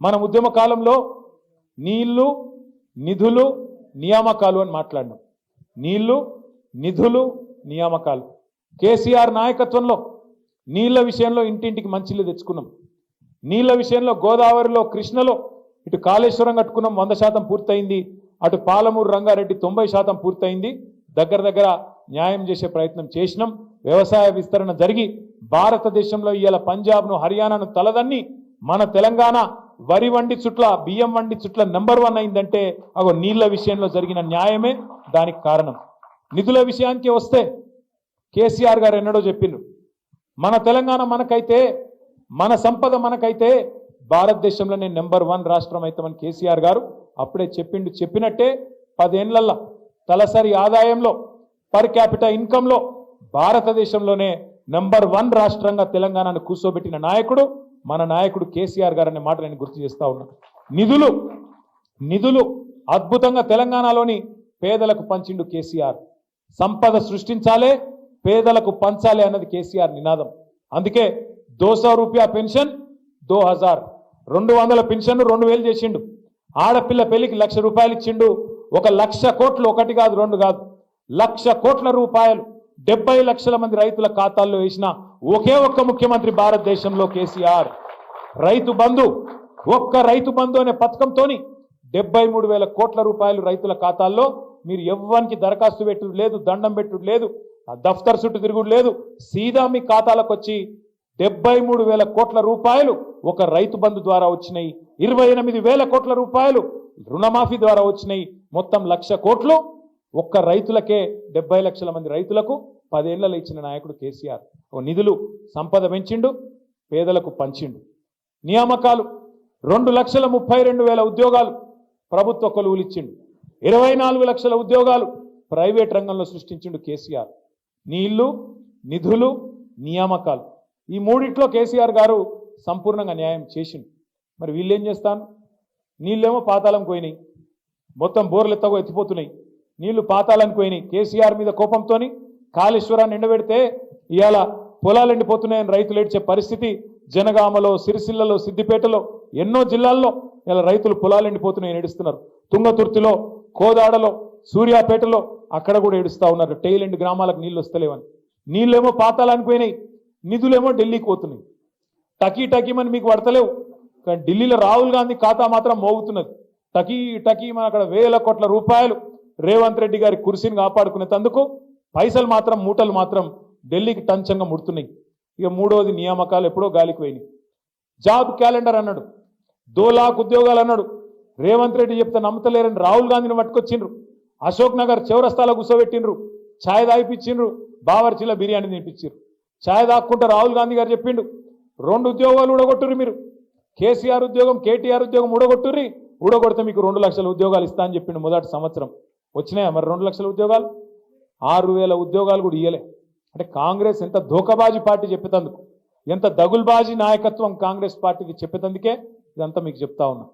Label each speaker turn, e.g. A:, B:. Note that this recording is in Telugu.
A: మన ఉద్యమ కాలంలో నీళ్ళు నిధులు నియామకాలు అని మాట్లాడినాం. నీళ్ళు నిధులు నియామకాలు. కేసీఆర్ నాయకత్వంలో నీళ్ళ విషయంలో ఇంటింటికి మంచిలు తెచ్చుకున్నాం. నీళ్ళ విషయంలో గోదావరిలో కృష్ణలో ఇటు కాళేశ్వరం కట్టుకున్నాం వంద శాతం పూర్తయింది. అటు పాలమూరు రంగారెడ్డి తొంభై శాతం పూర్తయింది. దగ్గర దగ్గర న్యాయం చేసే ప్రయత్నం చేసినాం. వ్యవసాయ విస్తరణ జరిగి భారతదేశంలో ఇవాళ పంజాబ్ను హర్యానాను తలదన్ని మన తెలంగాణ వరి వండి చుట్ల బియ్యం వండి చుట్ల నెంబర్ వన్ అయిందంటే అగో నీళ్ళ విషయంలో జరిగిన న్యాయమే దానికి కారణం. నిధుల విషయానికి వస్తే కేసీఆర్ గారు ఎన్నడో చెప్పిండ్రు. మన తెలంగాణ మనకైతే మన సంపద మనకైతే భారతదేశంలోనే నెంబర్ వన్ రాష్ట్రం అవుతామని కేసీఆర్ గారు అప్పుడే చెప్పిండు. చెప్పినట్టే పదేళ్ళల్లో తలసరి ఆదాయంలో పర్ క్యాపిటల్ ఇన్కంలో భారతదేశంలోనే నెంబర్ వన్ రాష్ట్రంగా తెలంగాణను కూర్చోబెట్టిన నాయకుడు మన నాయకుడు కేసీఆర్ గారు అనే మాట నేను గుర్తు చేస్తా ఉన్నా. నిధులు నిధులు అద్భుతంగా తెలంగాణలోని పేదలకు పంచిండు కేసీఆర్. సంపద సృష్టించాలే పేదలకు పంచాలి అన్నది కేసీఆర్ నినాదం. అందుకే దోసో రూపాయ పెన్షన్ దో హజార్. రెండు వందల పెన్షన్ రెండు వేలు చేసిండు. ఆడపిల్ల పెళ్ళికి లక్ష రూపాయలు ఇచ్చిండు. ఒక లక్ష కోట్లు ఒకటి కాదు రెండు కాదు. లక్ష కోట్ల రూపాయలు డెబ్బై లక్షల మంది రైతుల ఖాతాల్లో వేసిన ఒకే ఒక్క ముఖ్యమంత్రి భారతదేశంలో కేసీఆర్. రైతు బంధు ఒక్క రైతు బంధు అనే పథకంతోని డెబ్బై మూడు వేల కోట్ల రూపాయలు రైతుల ఖాతాల్లో మీరు ఎవ్వరికి దరఖాస్తు పెట్టుడు లేదు దండం పెట్టుడు లేదు దఫ్తర్ చుట్టూ తిరుగుడు లేదు సీదా మీ ఖాతాలకు వచ్చి డెబ్బై మూడు వేల కోట్ల రూపాయలు ఒక రైతు బంధు ద్వారా వచ్చినాయి. ఇరవై ఎనిమిది వేల కోట్ల రూపాయలు రుణమాఫీ ద్వారా వచ్చినాయి. మొత్తం లక్ష కోట్లు ఒక్క రైతులకే డెబ్బై లక్షల మంది రైతులకు పదేళ్ళలో ఇచ్చిన నాయకుడు కేసీఆర్. ఓ నిధులు సంపద పెంచిండు పేదలకు పంచిండు. నియామకాలు రెండు లక్షల ముప్పై రెండు వేల ఉద్యోగాలు ప్రభుత్వ కొలువులు ఇచ్చిండు. ఇరవై నాలుగు లక్షల ఉద్యోగాలు ప్రైవేట్ రంగంలో సృష్టించిండు కేసీఆర్. నీళ్ళు నిధులు నియామకాలు. ఈ మూడిట్లో కేసీఆర్ గారు సంపూర్ణంగా న్యాయం చేసిండు. మరి వీళ్ళేం చేస్తాను? నీళ్ళేమో పాతాళం పోయినాయి. మొత్తం బోర్లు ఎత్తగో ఎత్తిపోతున్నాయి. నీళ్ళు పాతాలని పోయినాయి కేసీఆర్ మీద కోపంతోని కాళేశ్వరాన్ని ఎండబెడితే ఇవాళ పొలాలు ఎండిపోతున్నాయని రైతులు ఏడ్చే పరిస్థితి జనగామలో సిరిసిల్లలో సిద్దిపేటలో ఎన్నో జిల్లాల్లో ఇలా రైతులు పొలాలు ఎండిపోతున్నాయని ఏడుస్తున్నారు. తుంగతుర్తిలో కోదాడలో సూర్యాపేటలో అక్కడ కూడా ఏడుస్తూ ఉన్నారు. టైలెండ్ ఎండ్ గ్రామాలకు నీళ్ళు వస్తలేవని. నీళ్ళేమో పాతాలని పోయినాయి నిధులేమో ఢిల్లీకి పోతున్నాయి. టకీ టకీమని మీకు పడతలేవు. కానీ ఢిల్లీలో రాహుల్ గాంధీ ఖాతా మాత్రం మోగుతున్నది. టకీ టకీమని అక్కడ వేల కోట్ల రూపాయలు రేవంత్ రెడ్డి గారి కుర్సీని కాపాడుకునేందుకు పైసలు మాత్రం మూటలు మాత్రం ఢిల్లీకి టంచంగా ముడుతున్నాయి. ఇక మూడోది నియామకాలు ఎప్పుడో గాలికి పోయినాయి. జాబ్ క్యాలెండర్ అన్నాడు. దో లాక్ ఉద్యోగాలు అన్నాడు. రేవంత్ రెడ్డి చెప్తే నమ్మతలేరని రాహుల్ గాంధీని పట్టుకొచ్చిండ్రు. అశోక్ నగర్ చివరస్థాలో కూర్చోబెట్టిండ్రు. ఛాయ్ తాగిపించిండ్రు బావర్చిలో బిర్యానీ తినిపించారు ఛాయ్ తాక్కుంటే రాహుల్ గాంధీ గారు చెప్పిండు. రెండు ఉద్యోగాలు ఊడగొట్టుర్రి మీరు. కేసీఆర్ ఉద్యోగం కేటీఆర్ ఉద్యోగం ఊడగొట్టుర్రి. ఊడగొడితే మీకు రెండు లక్షల ఉద్యోగాలు ఇస్తా అని చెప్పిండు మొదటి సంవత్సరం. వచ్చినాయా మరి రెండు లక్షల ఉద్యోగాలు? ఆరు వేల ఉద్యోగాలు కూడా ఇయ్యలే. అంటే కాంగ్రెస్ ఎంత ధోకబాజీ పార్టీ చెప్పేతందుకు ఎంత దగుల్బాజీ నాయకత్వం కాంగ్రెస్ పార్టీకి చెప్పేతందుకే ఇదంతా మీకు చెప్తా ఉన్నా.